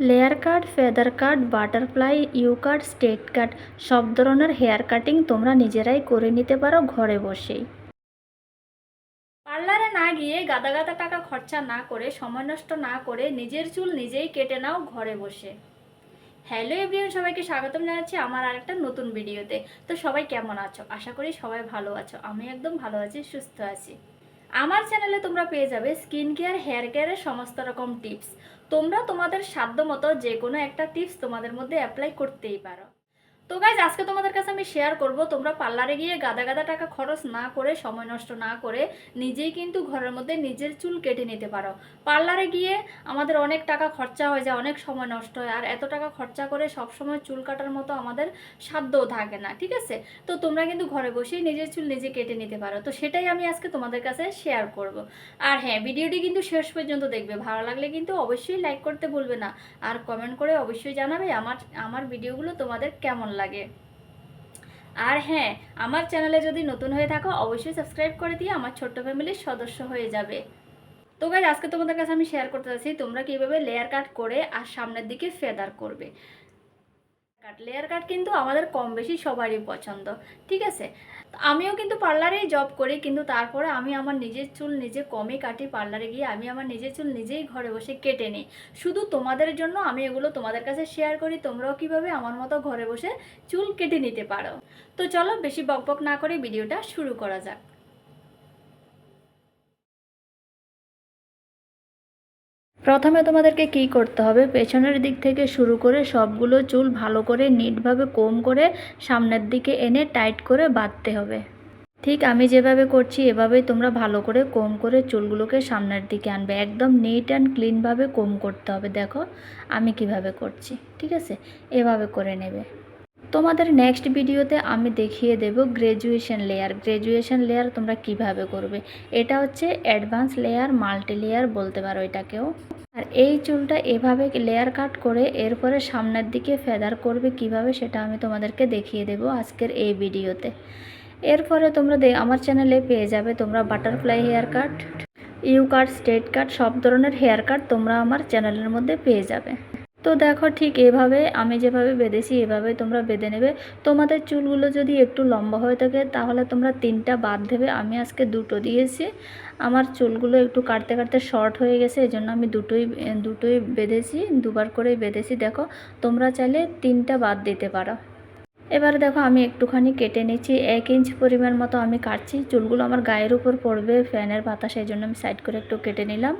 Layer cut, feather cut, butterfly, U cut, state cut, সব ধরনের hair cutting তোমরা নিজেরাই করে নিতে পারো ঘরে বসেই। পার্লারে না গিয়ে গাদা গাদা টাকা খরচা না করে, সময় নষ্ট না করে নিজের চুল নিজেই কেটে নাও ঘরে বসে। হ্যালো এভরিওয়ান, সবাইকে স্বাগতম জানাচ্ছি আমার আরেকটা নতুন ভিডিওতে। তো সবাই কেমন আছো? আশা করি সবাই ভালো আছো। আমি একদম ভালো আছি, সুস্থ আছি। আমার চ্যানেলে তোমরা পেয়ে যাবে স্কিন কেয়ার, হেয়ার কেয়ারের সমস্ত রকম টিপস। তোমরা তোমাদের সাধ্য মতো যে কোনো একটা টিপস তোমাদের মধ্যে অ্যাপ্লাই করতেই পারো। তো গাইজ আজকে তোমাদের কাছে আমি শেয়ার করব, তোমরা পার্লারে গিয়ে গাদা গাদা টাকা খরচ না করে, সময় নষ্ট না করে নিজেই কিন্তু ঘরের মধ্যে নিজের চুল কেটে নিতে পারো। পার্লারে গিয়ে আমাদের অনেক টাকা খরচা হয়ে যায়, অনেক সময় নষ্ট হয়, আর এত টাকা খরচা করে সব সময় চুল কাটার মতো আমাদের সাধ্যও থাকে না, ঠিক আছে? তো তোমরা কিন্তু ঘরে বসেই নিজের চুল নিজে কেটে নিতে পারো। তো সেটাই আমি আজকে তোমাদের কাছে শেয়ার করব। আর হ্যাঁ ভিডিওটি কিন্তু শেষ পর্যন্ত দেখবে, ভালো লাগলে কিন্তু অবশ্যই লাইক করতে ভুলবে না। আর কমেন্ট করে অবশ্যই জানাবে আমার আমার ভিডিওগুলো তোমাদের কেমন লাগে। আর হ্যাঁ আমার চ্যানেলে যদি নতুন হয়ে থাকো, অবশ্যই সাবস্ক্রাইব করে দিয়ে আমার ছোট্ট ফ্যামিলির সদস্য হয়ে যাবে। তো গাইজ আজকে তোমাদের কাছে আমি শেয়ার করতে চাচ্ছি তোমরা কীভাবে লেয়ার কাট করে আর সামনের দিকে ফেদার করবে। কাট লেয়ার কাট কিন্তু আমাদের কম বেশি সবারই পছন্দ, ঠিক আছে? আমিও কিন্তু পার্লারেই জব করি, কিন্তু তারপরে আমি আমার নিজের চুল নিজে কমে কাটি পার্লারে গিয়ে আমি আমার নিজের চুল নিজেই ঘরে বসে কেটে নিই। শুধু তোমাদের জন্য আমি এগুলো তোমাদের কাছে শেয়ার করি, তোমরাও কীভাবে আমার মতো ঘরে বসে চুল কেটে নিতে পারো। তো চলো বেশি বকবক না করে ভিডিওটা শুরু করা যাক। প্রথমে তোমাদেরকে কি করতে হবে? পেছনের দিক থেকে শুরু করে সবগুলো চুল ভালো করে নিটভাবে কম করে সামনের দিকে এনে টাইট করে বাঁধতে হবে। ঠিক আমি যেভাবে করছি, এভাবেই তোমরা ভালো করে কম করে চুলগুলোকে সামনের দিকে আনবে। একদম নিট অ্যান্ড ক্লিনভাবে কম করতে হবে। দেখো, আমি কীভাবে করছি। ঠিক আছে? এভাবে করে নেবে। তোমাদের নেক্সট ভিডিওতে আমি দেখিয়ে দেব গ্র্যাজুয়েশন লেয়ার গ্র্যাজুয়েশন লেয়ার তোমরা কীভাবে করবে? এটা হচ্ছে অ্যাডভান্স লেয়ার মাল্টি লেয়ার বলতে পারো এটাকেও। আর এই চুলটা এভাবে লেয়ার কাট করে এরপরে সামনের দিকে ফেদার করবে কীভাবে সেটা আমি তোমাদেরকে দেখিয়ে দেব আজকের এই ভিডিওতে। এরপরে তোমরা আমার চ্যানেলে পেয়ে যাবে তোমরা butterfly hair cut U cut straight cut সব ধরনের হেয়ার কাট তোমরা আমার চ্যানেলের মধ্যে পেয়ে যাবে। তো দেখো ঠিক এভাবে, আমি যেভাবে বেঁধেছি এভাবে তোমরা বেঁধে নেবে। তোমাদের চুলগুলো যদি একটু লম্বা হয়ে থাকে, তাহলে তোমরা তিনটা বাদ দেবে। আমি আজকে দুটো দিয়েছি। আমার চুলগুলো একটু কাটতে কাটতে শর্ট হয়ে গেছে এই জন্য আমি দুটোই দুটোই বেঁধেছি, দুবার করেই বেঁধেছি। দেখো, তোমরা চাইলে তিনটা বাদ দিতে পারো। এবারে দেখো, আমি একটুখানি কেটে নিচ্ছি। এক ইঞ্চ পরিমাণ মতো আমি কাটছি। চুলগুলো আমার গায়ের উপর পড়বে ফ্যানের বাতাস এই জন্য আমি সাইড করে একটু কেটে নিলাম।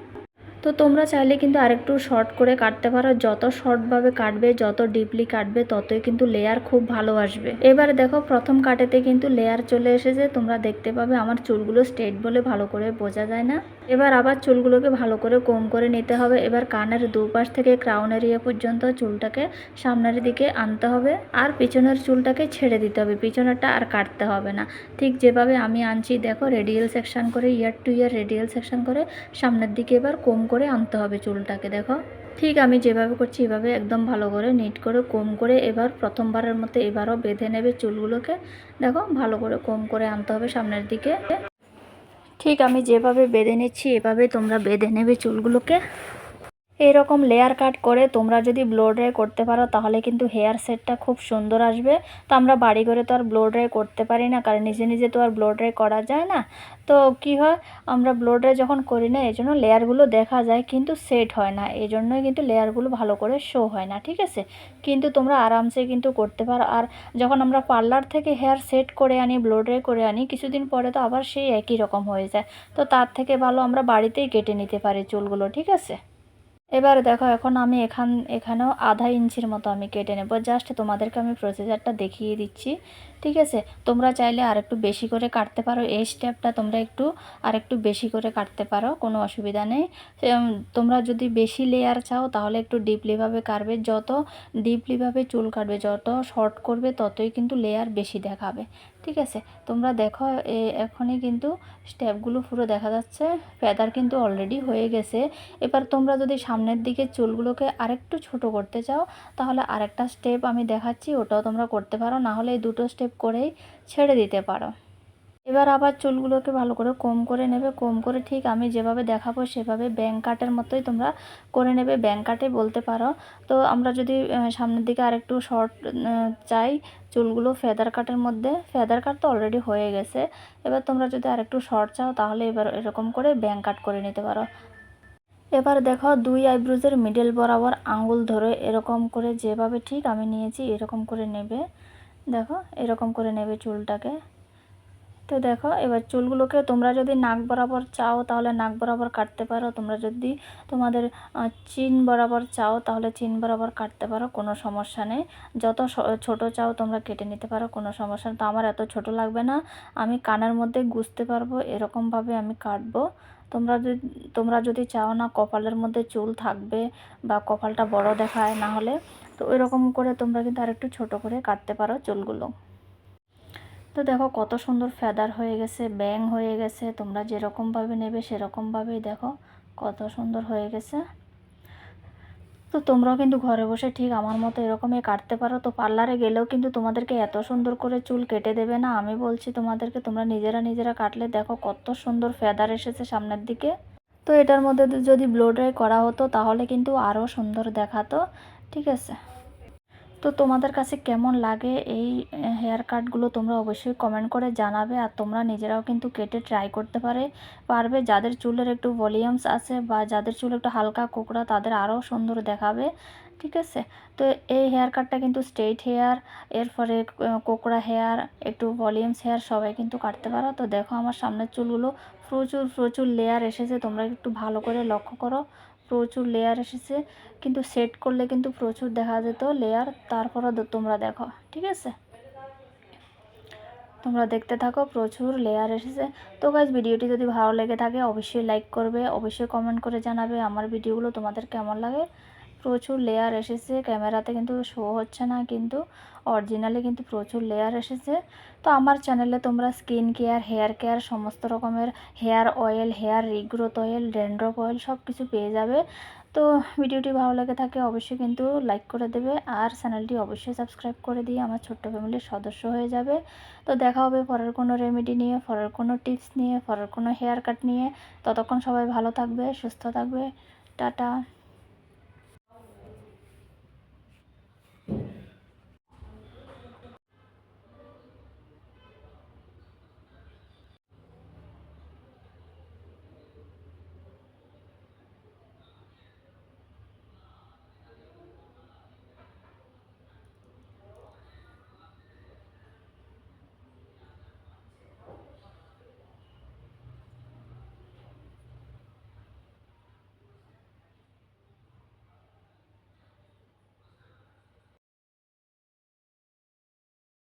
তো তোমরা চাইলে কিন্তু আরেকটু শর্ট করে কাটতে পারো। যত শর্টভাবে কাটবে, যত ডিপলি কাটবে, ততই কিন্তু লেয়ার খুব ভালো আসবে। এবার দেখো, প্রথম কাটেতে কিন্তু লেয়ার চলে এসেছে। তোমরা দেখতে পাবে আমার চুলগুলো স্ট্রেট বলে ভালো করে বোঝা যায় না। এবার আবার চুলগুলোকে ভালো করে কম করে নিতে হবে। এবার কানের দুপাশ থেকে ক্রাউন এরিয়া পর্যন্ত চুলটাকে সামনের দিকে আনতে হবে। আর পিছনের চুলটাকে ছেড়ে দিতে হবে। পিছনেরটা আর কাটতে হবে না। ঠিক যেভাবে আমি আনছি, দেখো রেডিয়াল সেকশন করে ear to ear radial section করে সামনের দিকে এবার কম করে আনতে হবে চুলটাকে, দেখো। ঠিক আমি যেভাবে করছি, এভাবে একদম ভালো করে নিট করে কম করে এবার প্রথমবারের মতো এবারও বেঁধে নেবে চুলগুলোকে। দেখো, ভালো করে কম করে আনতে হবে সামনের দিকে। ঠিক আমি যেভাবে বেঁধে নিচ্ছি এভাবে তোমরা বেঁধে নেবে চুলগুলোকে। এরকম লেয়ার কাট করে তোমরা যদি ব্লো ড্রাই করতে পারো, তাহলে কিন্তু হেয়ার সেটটা খুব সুন্দর আসবে। তো আমরা বাড়ি করে তো আর ব্লো ড্রাই করতে পারি না, কারণ নিজে নিজে তো আর ব্লো ড্রাই করা যায় না। তো কি হয়, আমরা ব্লো ড্রাই যখন করি না এই জন্য লেয়ারগুলো দেখা যায়, কিন্তু সেট হয় না। এই জন্যই কিন্তু লেয়ারগুলো ভালো করে শো হয় না, ঠিক আছে? কিন্তু তোমরা আরামসে কিন্তু করতে পারো। আর যখন আমরা পার্লার থেকে হেয়ার সেট করে আনি ব্লো ড্রাই করে আনি, কিছুদিন পরে তো আবার সেই একই রকম হয়ে যায়। তো তার থেকে ভালো আমরা বাড়িতেই কেটে নিতে পারি চুলগুলো, ঠিক আছে? এবার দেখো, এখন আমি এখান, এখানেও আধা ইঞ্চির মতো আমি কেটে নেব। জাস্ট তোমাদেরকে আমি প্রসিজারটা দেখিয়ে দিচ্ছি, ঠিক আছে? তোমরা চাইলে আর একটু বেশি করে কাটতে পারো। এই স্টেপটা তোমরা একটু আর একটু বেশি করে কাটতে পারো, কোনো অসুবিধা নেই। তোমরা যদি বেশি লেয়ার চাও, তাহলে একটু ডিপলিভাবে কাটবে। যত ডিপলিভাবে চুল কাটবে, যত শর্ট করবে, ততই কিন্তু লেয়ার বেশি দেখাবে, ঠিক আছে? তোমরা দেখো এখনই কিন্তু স্টেপগুলো পুরো দেখা যাচ্ছে। ফেদার কিন্তু অলরেডি হয়ে গেছে। এবার তোমরা যদি সামনের দিকে চুলগুলোকে আরেকটু ছোট করতে চাও, তাহলে আরেকটা স্টেপ আমি দেখাচ্ছি, ওটাও তোমরা করতে পারো। না হলে এই দুটো স্টেপ করেই ছেড়ে দিতে পারো। এবার আবার চুলগুলোকে ভালো করে কম করে নেবে। কম করে ঠিক আমি যেভাবে দেখাবো, সেভাবে ব্যাং কাটের মতোই তোমরা করে নেবে। ব্যাঙ্ক কাটে বলতে পারো। তো আমরা যদি সামনের দিকে আরেকটু শর্ট চাই চুলগুলো ফেদার কাটের মধ্যে। ফেদার কাট তো অলরেডি হয়ে গেছে। এবার তোমরা যদি আরেকটু শর্ট চাও, তাহলে এবার এরকম করে ব্যাং কাট করে নিতে পারো। এবার দেখো দুই আইব্রোজের মিডল বরাবর আঙ্গুল ধরে এরকম করে যেভাবে ঠিক আমি নিয়েছি এরকম করে নেবে। দেখো, এরকম করে নেবে চুলটাকে। তো দেখো, এবার চুলগুলোকে তোমরা যদি নাক বরাবর চাও তাহলে নাক বরাবর কাটতে পারো। তোমরা যদি তোমাদের চিন বরাবর চাও তাহলে চিন বরাবর কাটতে পারো, কোনো সমস্যা নেই। যত ছোট চাও তোমরা কেটে নিতে পারো, কোনো সমস্যা নেই। তো আমার এত ছোট লাগবে না, আমি কানের মধ্যে গুজতে পারব, এরকমভাবে আমি কাটবো। তোমরা যদি তোমরা যদি চাও না কপালের মধ্যে চুল থাকবে বা কপালটা বড় দেখায় না হলে, তো এরকম করে তোমরা কিন্তু আরেকটু ছোট করে কাটতে পারো চুলগুলো। তো দেখো কত সুন্দর ফেদার হয়ে গেছে ব্যাং হয়ে গেছে, তোমরা যেরকমভাবে নেবে সেরকমভাবেই দেখো কত সুন্দর হয়ে গেছে। তো তোমরাও কিন্তু ঘরে বসে ঠিক আমার মতো এরকমই কাটতে পারো। তো পার্লারে গেলেও কিন্তু তোমাদেরকে এত সুন্দর করে চুল কেটে দেবে না? আমি বলছি তোমাদেরকে, তোমরা নিজেরা নিজেরা কাটলে দেখো কত সুন্দর ফেদার এসেছে সামনের দিকে। তো এটার মধ্যে যদি ব্লো ড্রাই করা হতো তাহলে কিন্তু আরও সুন্দর দেখাতো। ঠিক আছে? তো তোমাদের কাছে কেমন লাগে এই হেয়ার কাটগুলো তোমরা অবশ্যই কমেন্ট করে জানাবে আর তোমরা নিজেরাও কিন্তু কেটে ট্রাই করতে পারে, পারবে। যাদের চুলের একটু ভলিউমস আছে বা যাদের চুল একটু হালকা কোকড়া, তাদের আরও সুন্দর দেখাবে, ঠিক আছে? তো এই হেয়ার কাটটা কিন্তু স্ট্রেইট হেয়ার এরপরে কোকড়া হেয়ার একটু ভলিউমস হেয়ার সবাই কিন্তু কাটতে পারো। তো দেখো আমার সামনের চুলগুলো প্রচুর প্রচুর লেয়ার এসেছে, তোমরা একটু ভালো করে লক্ষ্য করো। প্রচুর লেয়ার এসেছে, কিন্তু সেট করলে কিন্তু প্রচুর দেখা যেত লেয়ার তারপরও তোমরা দেখো, ঠিক আছে? তোমরা দেখতে থাকো, প্রচুর লেয়ার এসেছে। তো গাইজ ভিডিওটি যদি ভালো লেগে থাকে, অবশ্যই লাইক করবে, অবশ্যই কমেন্ট করে জানাবে আমার ভিডিওগুলো তোমাদের কেমন লাগে। প্রচুর লেয়ার এসেছে। ক্যামেরাতে কিন্তু শো হচ্ছে না, কিন্তু অরিজিনালি কিন্তু প্রচুর লেয়ার এসেছে। তো আমার চ্যানেলে তোমরা স্কিন কেয়ার হেয়ার কেয়ার সমস্ত রকমের hair oil hair regrowth oil dandruff oil সব কিছু পেয়ে যাবে। তো ভিডিওটি ভালো লেগে থাকে অবশ্যই কিন্তু লাইক করে দেবে আর চ্যানেলটি অবশ্যই সাবস্ক্রাইব করে দিয়ে আমার ছোট্ট ফ্যামিলির সদস্য হয়ে যাবে। তো দেখা হবে পরের কোনো রেমেডি নিয়ে, পরের কোনো টিপস নিয়ে, পরের কোনো হেয়ার কাট নিয়ে। ততক্ষণ সবাই ভালো থাকবে, সুস্থ থাকবে। টাটা।